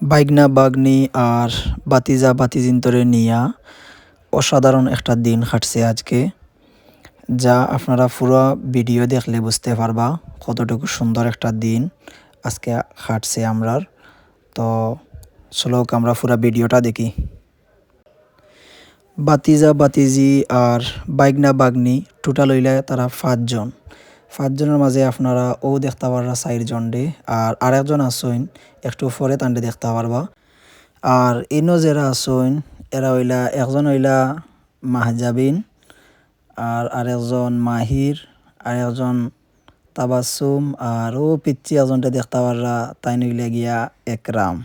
বাইগনা বাগনি আর বাতিজা বাতিজিন্তরে নিয়া অসাধারণ একটা দিন কাটছে আজকে, যা আপনারা পুরো ভিডিও দেখলে বুঝতে পারবা কতটুকু সুন্দর একটা দিন আজকে কাটছে আমরার। তো চলো আমরা পুরো ভিডিওটা দেখি। বাতিজা বাতিজি আর বাইগনা বাগনি টোটাল হইলে তারা পাঁচজন। পাঁচজনের মাঝে আপনারা ও দেখতে পারবা চারজন ডে আর আরেকজন আসইন একটু পরে তান্ডে দেখতে পারবা। আর ইনো যারা আসইন এরা হইলা, একজন হইলা মাহজাবিন, আর আরেকজন মাহির আর একজন তাবাসুম আর ও পিচ্ছি একজনটা দেখতে পাররা তাই নইলে গিয়া একরাম।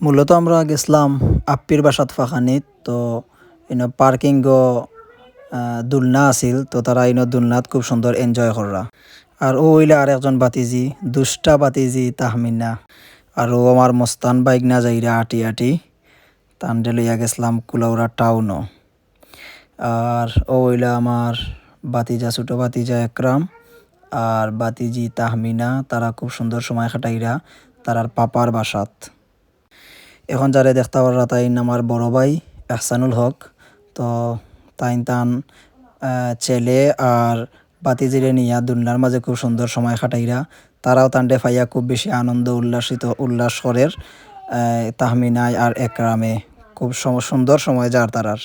মূলত আমরা গেছিলাম আপ্পির বাসাত ফাঁকানিত তো ইনো পার্কিং দুলনা আছিল, তো তারা ইনো দুলনাত খুব সুন্দর এনজয় কররা আর ও হইলে আর একজন বাতিজি, দুষ্টা বাতিজি তাহমিনা। আর ও আমার মস্তান বাইক না যাইরা আটি আটি তান্ডে লইয়া গেছিলাম কুলাউড়া টাউনও আর ও হইলা আমার বাতিজা, ছোটো বাতিজা একরাম আর বাতিজি তাহমিনা তারা খুব সুন্দর সময় কাটাইরা তারার পাপার বাসাত। এখন যারে দেখতে পারা তাই আমার বড় ভাই এহসানুল হক। তো তাই তান ছেলে আর বাতিজিরে নিয়া দুনিয়ার মাঝে খুব সুন্দর সময় কাটাইরা, তারাও তান্ডে ফাইয়া খুব বেশি আনন্দ উল্লাসিত, উল্লাস করের তাহমিনায় আর একরামে। খুব সুন্দর সময় যার তারার।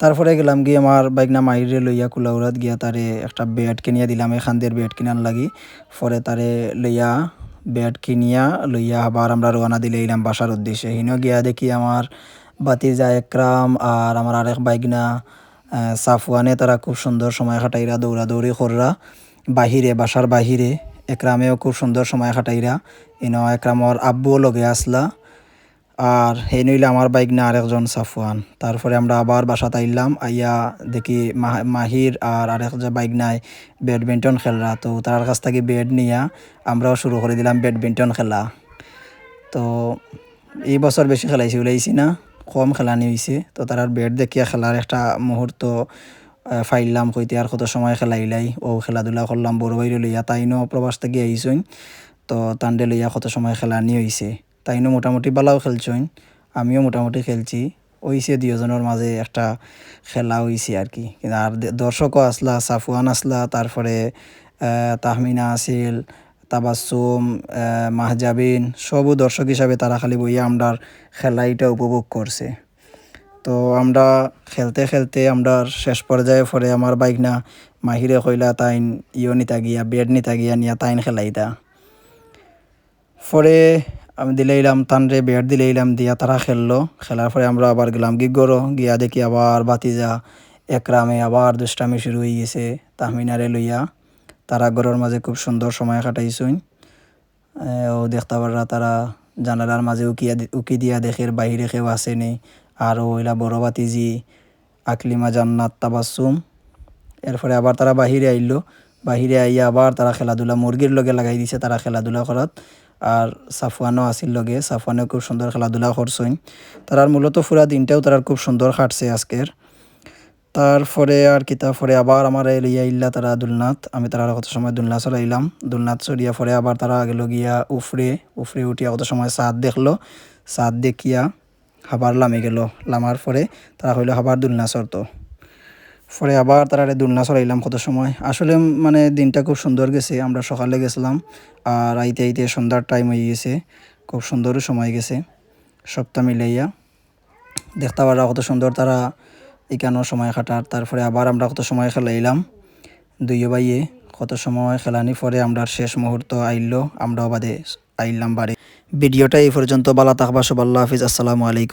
তারপরে গেলাম গিয়ে আমার বাইক বাইকনা মাইরে লইয়া কুলাউরাত গিয়া তারে একটা বেড কিনিয়া দিলাম এখানদের বেড কিনার লাগি। পরে তারে লইয়া বেড কিনিয়া লইয়া আবার আমরা রোয়ানা দিলে এলাম বাসার উদ্দেশ্যে। হিনো গিয়া দেখি আমার বাতিজা একরাম আর আমার আরেক বাইকনা সাফওয়ানে তারা খুব সুন্দর সময় কাটাইরা, দৌড়াদৌড়ি কররা। বাহিরে, বাসার বাহিরে একরামেও খুব সুন্দর সময় কাটাইরা। ইনো একরামর আব্বুও লগে আসলা। আর হে নইলে আমার বাইক না আরেকজন সাফওয়ান। তারপরে আমরা আবার বাসাতে আইলাম আইয়া দেখি মাহির আর আরেক যে বাইক নাই ব্যাডমিন্টন খেলরা। তো তার কাছ থেকে ব্যাট নিয়া আমরাও শুরু করে দিলাম ব্যাডমিন্টন খেলা। তো এই বছর বেশি খেলাইছি ওলাইছি না। কম খেলানি হয়েছে তো তার ব্যাট দেখিয়া খেলার একটা মুহূর্ত ফাইলাম কইতে আর কত সময় খেলাইলাই। ও খেলাধুলা করলাম, বড় বাইরে লইয়া তাইনও প্রবাস থেকে আইসইন, তো তান্ডে লইয়া কত সময় খেলানি হয়েছে তাইনও মোটামুটি বালাও খেলছইন, আমিও মোটামুটি খেলছি। ওইছে দুজনের মাঝে একটা খেলা হয়েছে আর কি। কিন্তু আর দর্শকও আসলা, সাফওয়ান আসলা, তারপরে তাহমিনা আসিল তাবাসুম মাহজাবিন সবও দর্শক হিসাবে তারা খালি বইয়া আমরার খেলাইটা উপভোগ করছে। তো আমরা খেলতে খেলতে আমরা শেষ পর্যায়ে পরে আমার বাইক না মাহিরে কইলা, তাইন ইও নিতা গিয়া, বেড নিতা গিয়া নিয়া তাইন খেলাইতা। পরে আমি দিলাইলাম, তানরে বেড দিলাইলাম, দিয়া তারা খেললো। খেলার পরে আমরা আবার গেলাম গিগরো, গিয়া দেখি আবার বাতিজা একরামে আবার দুষ্টামি শুরু হয়ে গেছে তাহমিনারে লইয়া। তারা ঘরের মাঝে খুব সুন্দর সময় কাটাইছুন ও দেখতে পারা তারা জানালার মাঝে উকিয়া উকি দিয়া দেখের বাহিরে কেউ আসেনি আর ওইলা বড় বাতিজি আকলিমা, জান্নাত তাবাসুম এরপরে আবার তারা বাহিরে আইলো। বাহিরে আইয়া আবার তারা খেলাধুলা, মুরগির লগে লাগাই দিছে তারা খেলাধুলা করাত আর সাফওয়ানও আসিল লগে। সাফওয়ানেও খুব সুন্দর খেলাধুলা করছইন। তারার মূলত পুরা দিনটাও তারার খুব সুন্দর কাটছে আজকের। তারপরে আর কিতা পরে আবার আমার লইয়া ইল্লা তারা দুলনাথ আমি তারা কত সময় দুলনা চলাইলাম। দুলনাথ চড়িয়া পরে আবার তারা গেল গিয়া উফরে উফরে উঠিয়া কত সময় সাদ দেখল, সাদ দেখিয়া হাবার লামে গেল। লামার পরে তারা হইল হাবার দুলনা চড়তো পরে আবার তারা দুলনা চড়াইলাম কত সময়। আসলে মানে দিনটা খুব সুন্দর গেছে, আমরা সকালে গেছিলাম, আর আইতে আইতে সন্ধ্যার টাইম হয়ে গেছে, খুব সুন্দরও সময় গেছে সপ্তাহ মিলাইয়া। দেখতে পারা কত সুন্দর তারা এখানেও সময় কাটার তারপরে আবার আমরা কত সময় খেলাইলাম। দুইও বাইয়ে কত সময় খেলানি পরে আমরা শেষ মুহূর্ত আইলো, আমরাও বাদে আইলাম বাড়ি। ভিডিওটা এই পর্যন্ত বালা তাকবা সব আল্লাহ হাফিজ, আসসালামু আলাইকুম।